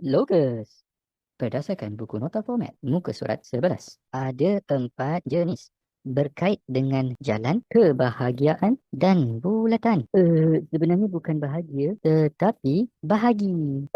Logos. Berdasarkan buku nota format muka surat 11, ada empat jenis berkait dengan jalan, kebahagiaan dan bulatan. Uh, sebenarnya bukan bahagia tetapi bahagi.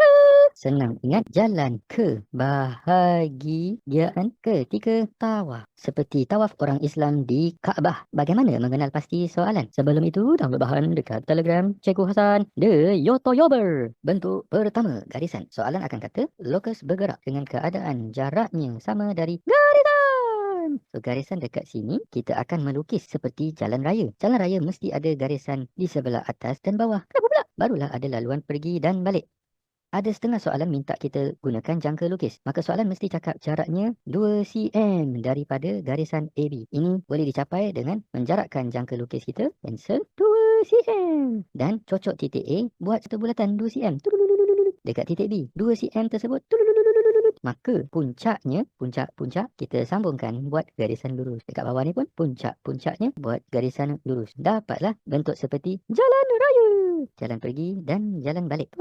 Senang ingat jalan ke bahagiaan ketika tawaf. Seperti tawaf orang Islam di Kaabah. Bagaimana mengenal pasti soalan? Sebelum itu, download bahan dekat Telegram Cikgu Hasan. The Yoto Yober. Bentuk pertama, garisan. Soalan akan kata, lokus bergerak dengan keadaan jaraknya sama dari garisan. So, garisan dekat sini, kita akan melukis seperti jalan raya. Jalan raya mesti ada garisan di sebelah atas dan bawah. Kenapa pula? Barulah ada laluan pergi dan balik ada setengah soalan minta kita gunakan jangka lukis. Maka soalan mesti cakap jaraknya 2 cm daripada garisan AB. Ini boleh dicapai dengan menjarakkan jangka lukis kita. Pencil 2 cm. Dan cocok titik A buat satu bulatan 2 cm. Dekat titik B. 2 cm tersebut. Maka puncaknya, puncak-puncak kita sambungkan buat garisan lurus. Dekat bawah ni pun puncak-puncaknya buat garisan lurus. Dapatlah bentuk seperti jalan raya. Jalan pergi dan jalan balik.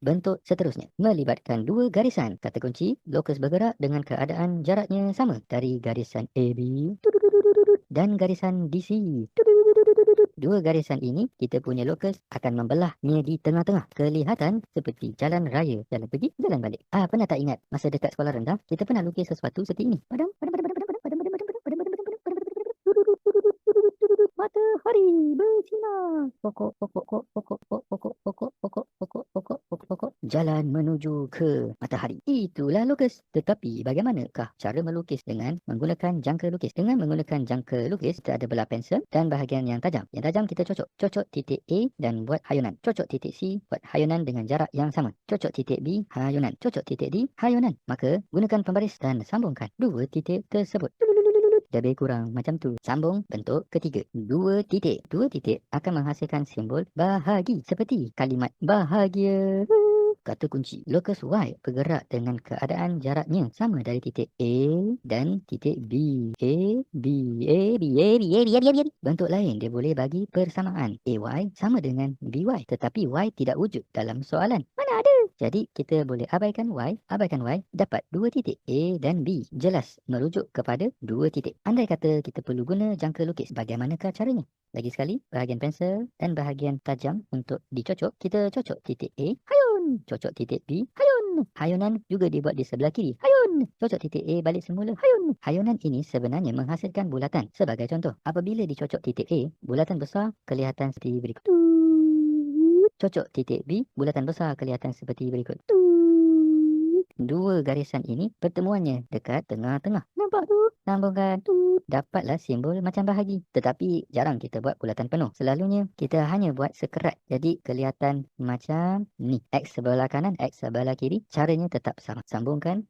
Bentuk seterusnya melibatkan dua garisan. Kata kunci, lokus bergerak dengan keadaan jaraknya sama dari garisan AB dan garisan DC. Dua garisan ini, kita punya lokus akan membelahnya di tengah-tengah. Kelihatan seperti jalan raya. Jalan pergi, jalan balik. Ah, pernah tak ingat masa dekat sekolah rendah, kita pernah lukis sesuatu seperti ini. Padam, padam, padam, padam, padam, padam, padam, padam, padam, padam, padam, padam, matahari bersinar. Pokok, pokok, pokok, pokok, pokok, pokok, pokok, pokok, jalan menuju ke matahari. Itulah lukis. Tetapi bagaimanakah cara melukis dengan menggunakan jangka lukis? Dengan menggunakan jangka lukis, kita ada belah pensel dan bahagian yang tajam. Yang tajam kita cocok. Cocok titik A dan buat hayunan. Cocok titik C, buat hayunan dengan jarak yang sama. Cocok titik B, hayunan. Cocok titik D, hayunan. Maka gunakan pembaris dan sambungkan dua titik tersebut. Lebih kurang macam tu. Sambung bentuk ketiga. Dua titik. Dua titik akan menghasilkan simbol bahagi. Seperti kalimat bahagia. Kata kunci. Lokus Y bergerak dengan keadaan jaraknya sama dari titik A dan titik B. A, B, A, B, A, B, A, B, A, B, A, B. Bentuk lain dia boleh bagi persamaan. AY sama dengan BY. Tetapi Y tidak wujud dalam soalan. Mana ada? Jadi kita boleh abaikan Y, abaikan Y, dapat dua titik A dan B. Jelas merujuk kepada dua titik. Andai kata kita perlu guna jangka lukis, bagaimanakah caranya? Lagi sekali, bahagian pensel dan bahagian tajam untuk dicocok, kita cocok titik A, hayun. Cocok titik B, hayun. Hayunan juga dibuat di sebelah kiri, hayun. Cocok titik A balik semula, hayun. Hayunan ini sebenarnya menghasilkan bulatan. Sebagai contoh, apabila dicocok titik A, bulatan besar kelihatan seperti berikut. Cocok titik B, bulatan besar kelihatan seperti berikut. Dua garisan ini pertemuannya dekat tengah-tengah. Nampak tu? Sambungkan. Dapatlah simbol macam bahagi. Tetapi jarang kita buat bulatan penuh. Selalunya kita hanya buat sekerat. Jadi kelihatan macam ni. X sebelah kanan, X sebelah kiri. Caranya tetap sama. Sambungkan.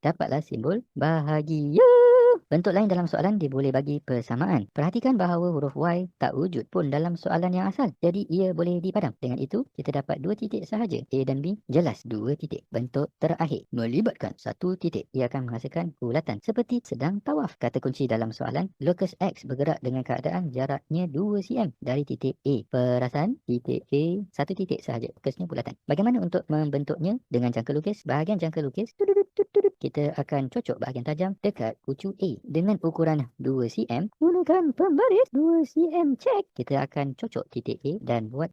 Dapatlah simbol bahagia. Bentuk lain dalam soalan dia boleh bagi persamaan. Perhatikan bahawa huruf Y tak wujud pun dalam soalan yang asal. Jadi ia boleh dipadam. Dengan itu, kita dapat dua titik sahaja. A dan B jelas dua titik. Bentuk terakhir melibatkan satu titik. Ia akan menghasilkan bulatan seperti sedang tawaf. Kata kunci dalam soalan, locus X bergerak dengan keadaan jaraknya 2 cm dari titik A. Perasan titik A satu titik sahaja. Lokusnya bulatan. Bagaimana untuk membentuknya dengan jangka lukis? Bahagian jangka lukis, kita akan cocok bahagian tajam dekat kucu A. Dengan ukuran 2 cm gunakan pembaris 2 cm cek kita akan cocok titik A dan buat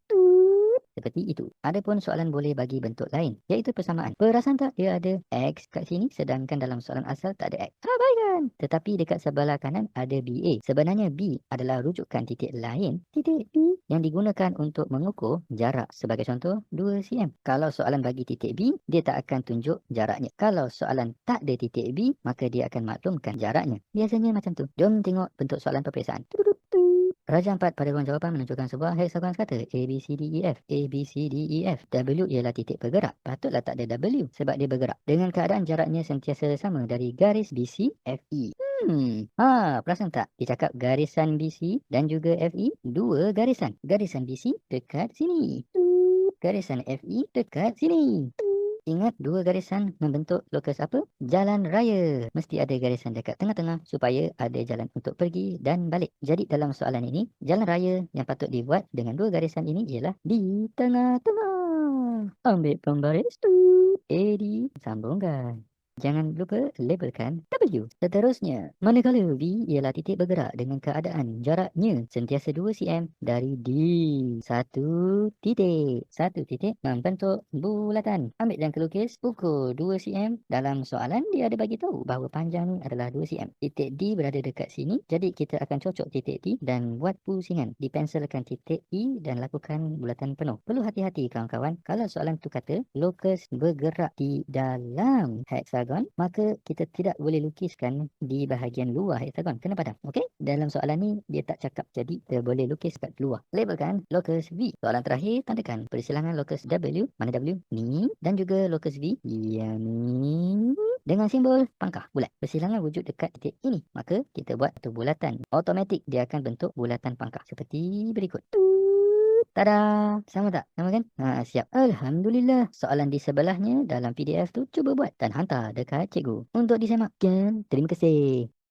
seperti itu. Adapun soalan boleh bagi bentuk lain iaitu persamaan. Perasan tak dia ada X kat sini sedangkan dalam soalan asal tak ada X? Abaikan. Tetapi dekat sebelah kanan ada BA sebenarnya B adalah rujukan titik lain titik B yang digunakan untuk mengukur jarak sebagai contoh 2 cm kalau soalan bagi titik B dia tak akan tunjuk jaraknya kalau soalan tak ada titik B maka dia akan maklumkan jaraknya biasanya macam tu jom tengok bentuk soalan peperiksaan Raja empat pada ruang jawapan menunjukkan sebuah hexagon kata A, B, C, D, E, F. A, B, C, D, E, F. W ialah titik bergerak. Patutlah tak ada W sebab dia bergerak. Dengan keadaan jaraknya sentiasa sama dari garis BC, FE. Hmm, ha, perasan tak? Dia cakap garisan BC dan juga FE, dua garisan. Garisan BC dekat sini. Garisan FE dekat sini. Ingat dua garisan membentuk lokus apa? Jalan raya. Mesti ada garisan dekat tengah-tengah supaya ada jalan untuk pergi dan balik. Jadi dalam soalan ini, jalan raya yang patut dibuat dengan dua garisan ini ialah di tengah-tengah. Ambil pembaris tu. A disambungkan. Jangan lupa labelkan W. Seterusnya, manakala V ialah titik bergerak dengan keadaan jaraknya sentiasa 2 cm dari D. Satu titik. Satu titik membentuk bulatan. Ambil dan kelukis ukur 2 cm. Dalam soalan, dia ada bagi tahu bahawa panjang adalah 2 cm. Titik D berada dekat sini. Jadi, kita akan cocok titik D dan buat pusingan. Dipensilkan titik E dan lakukan bulatan penuh. Perlu hati-hati kawan-kawan. Kalau soalan tu kata, lokus bergerak di dalam hexagon heksagon, maka kita tidak boleh lukiskan di bahagian luar heksagon. Kena padam. Okey? Dalam soalan ni, dia tak cakap. Jadi, kita boleh lukis kat luar. Labelkan locus V. Soalan terakhir, tandakan persilangan locus W. Mana W? Ni. Dan juga locus V. Yang ni. Dengan simbol pangkah bulat. Persilangan wujud dekat titik ini. Maka, kita buat satu bulatan. Automatik, dia akan bentuk bulatan pangkah. Seperti berikut. Tada! Sama tak? Sama kan? Ha, siap. Alhamdulillah. Soalan di sebelahnya dalam PDF tu cuba buat dan hantar dekat cikgu untuk disemakkan. Terima kasih.